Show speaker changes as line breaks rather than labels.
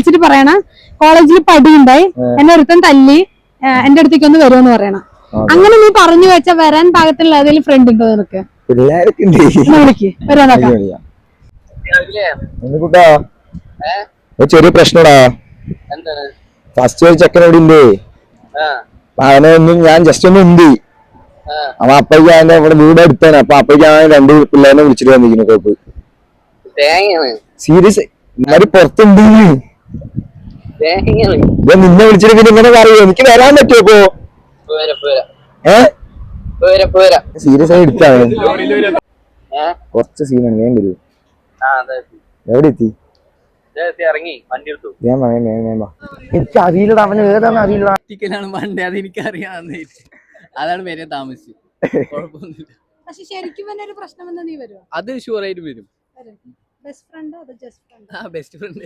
വിളിച്ചിട്ട് പറയണ. കോളേജിൽ പടിയുണ്ടായി. എന്നെ ഒരുത്തൻ തല്ലി എന്റെ അടുത്തേക്ക് ഒന്ന് വരുമെന്ന് പറയണ. അങ്ങനെ നീ പറഞ്ഞു വെച്ച വരാൻ പാകത്തിലുള്ള ഏതെങ്കിലും ഫ്രണ്ട് ഉണ്ടോ നിനക്ക്? വിളിക്ക്.
ചെറിയ പ്രശ്നടാ. ഫസ്റ്റ് ഒരു ചെക്കൻ ഇവിടെ അവനെ ഒന്ന് ഞാൻ ജസ്റ്റ് ഒന്ന് ഉണ്ട്. അപ്പൊ അപ്പഴേക്ക് അവന്റെ ഇവിടെ വീട് അടുത്താണ്. അപ്പൊ അപ്പഴേക്ക് അവൻ രണ്ട് പിള്ളേരെ വിളിച്ചിട്ട് വന്നിരിക്കുന്നു
കോപ്പ്.
സീരിയസ് പുറത്തുണ്ട്. ഞാൻ നിന്നെ വിളിച്ചിട്ട് പിന്നെ ഇങ്ങനെ പറയൂ എനിക്ക് വരാൻ പറ്റുമോ ഇപ്പോ?
പോരാ പോരാ. പോരാ പോരാ.
സീരിയസ് ആയി
എടുത്താ
കൊറച്ച് സീനാണ് വേഗം വരൂ.
ആ അതെ
എവിടെ എത്തി?
വണ്ടി.
എനിക്ക് അറിയില്ലടാ അവന് ഏതാന്ന് അറിയില്ല.
ടിക്കലാണ് പണ്ടേ അത് എനിക്കറിയാവുന്ന. അതാണ് വരെ താമസിച്ചു കുഴപ്പമൊന്നുമില്ല.
പക്ഷെ ശരിക്കും തന്നെ ഒരു പ്രശ്നം നീ വരുമോ
അത് ഷുവർ ആയിട്ട് വരും.
ബെസ്റ്റ് ഫ്രണ്ട് അതോ ജസ്റ്റ് ഫ്രണ്ട്
ആ ബെസ്റ്റ് ഫ്രണ്ട്